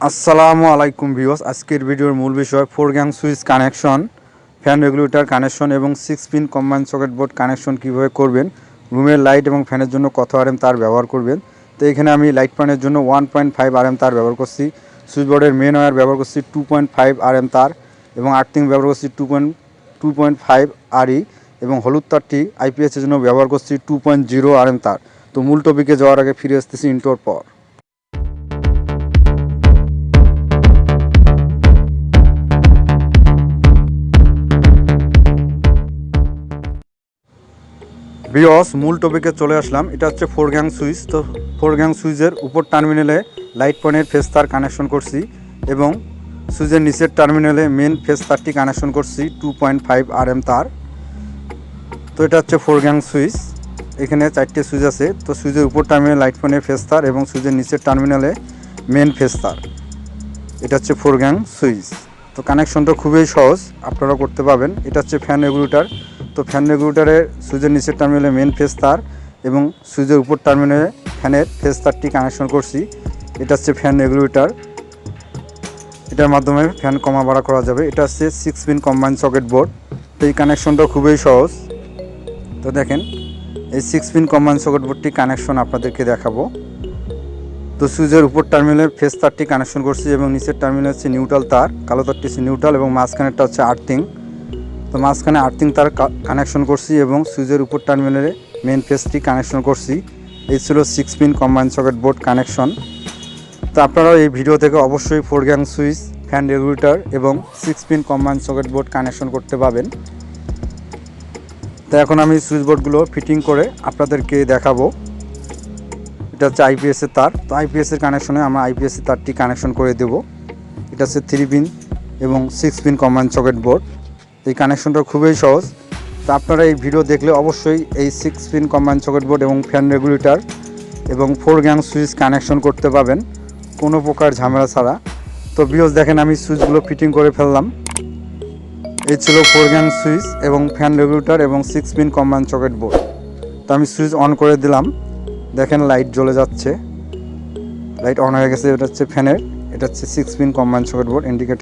আসসালামু আলাইকুম ভিউস আজকের ভিডিওর মূল বিষয় four gang switch connection, fan regulator connection এবং six pin combine socket board connection কীভাবে করবেন, রুমের লাইট এবং ফ্যানের জন্য কত আর এম তার ব্যবহার করবেন। তো এখানে আমি লাইট ফ্যানের জন্য one point five R M তার ব্যবহার করছি, সুইচ বোর্ডের মেন ওয়ার ব্যবহার করছি two point five R M তার এবং আর্থিং ব্যবহার করছি two point two point five R E এবং হলুদ তারটি আইপিএসের জন্য ব্যবহার করছি two point zero R M তার। তো মূল টপিকে যাওয়ার আগে ফিরে আসতেছি ইন্টোর পর। বিয়স মূল টপিকে চলে আসলাম। এটা হচ্ছে ফোর গ্যাং সুইচ তো ফোর গ্যাং সুইচের উপর টার্মিনালে লাইট পয়েন্টের ফেস তার কানেকশন করছি এবং সুইচের নিচের টার্মিনালে মেন ফেস তারটি কানেকশন করছি two point five R M তার। তো এটা হচ্ছে ফোর গ্যাং সুইচ এখানে চারটে সুইচ আছে। তো সুইচের উপর টার্মিনালে লাইট পয়েন্টের ফেস তার এবং সুইচের নিচের টার্মিনালে মেন ফেস তার। এটা হচ্ছে ফোর গ্যাং সুইচ তো কানেকশনটা খুবই সহজ, আপনারা করতে পারবেন। এটা হচ্ছে ফ্যান রেগুলেটর তো ফ্যান রেগুলেটরের সুইচের নিচের টার্মিনালে মেন ফেস তার এবং সুইচের উপর টার্মিনালে ফ্যানের ফেস তারটি কানেকশন করছি। এটা হচ্ছে ফ্যান রেগুলেটর এটার মাধ্যমে ফ্যান কমা বাড়া করা যাবে। এটা হচ্ছে six pin combine socket board তো এই কানেকশনটা খুবই সহজ। তো দেখেন, এই সিক্স পিন কম্বাইন সকেট বোর্ডটি কানেকশন আপনাদেরকে দেখাবো। তো সুইচের উপর টার্মিনালে ফেস তারটি কানেকশন করছি এবং নিচের টার্মিনাল হচ্ছে নিউট্রাল তার। কালো তারটি হচ্ছে নিউট্রাল এবং মাঝখানেরটা হচ্ছে আর্থিং তো মাঝখানে আর্থিং তার কানেকশন করছি এবং সুইচের উপর টার্মিনালে মেন ফেসটি কানেকশন করছি। এই ছিল six pin combine socket board connection তো আপনারা এই ভিডিও থেকে অবশ্যই four gang switch fan regulator এবং six pin combine socket board connection করতে পাবেন তো এখন আমি সুইচ বোর্ডগুলো ফিটিং করে আপনাদেরকে দেখাবো। এটা হচ্ছে আইপিএসের তার। তো আইপিএসের কানেকশনে আমরা আইপিএসের তারটি কানেকশন করে দেব। এটা হচ্ছে থ্রি পিন এবং six pin combine socket board এই কানেকশনটা খুবই সহজ। তো আপনারা এই ভিডিও দেখলে অবশ্যই এই six pin combine socket board এবং ফ্যান রেগুলেটর এবং ফোর গ্যাং সুইচ কানেকশন করতে পারবেন। কোনো প্রকার ঝামেলা ছাড়া। তো বিয়স দেখেন আমি সুইচগুলো ফিটিং করে ফেললাম। এই ছিল ফোর গ্যাং সুইচ এবং ফ্যান রেগুলেটর এবং six pin combine socket board তো আমি সুইচ অন করে দিলাম। দেখেন লাইট জ্বলে যাচ্ছে। লাইট অন হয়ে গেছে, এটা হচ্ছে ফ্যানের এটা হচ্ছে six pin combine socket board indicate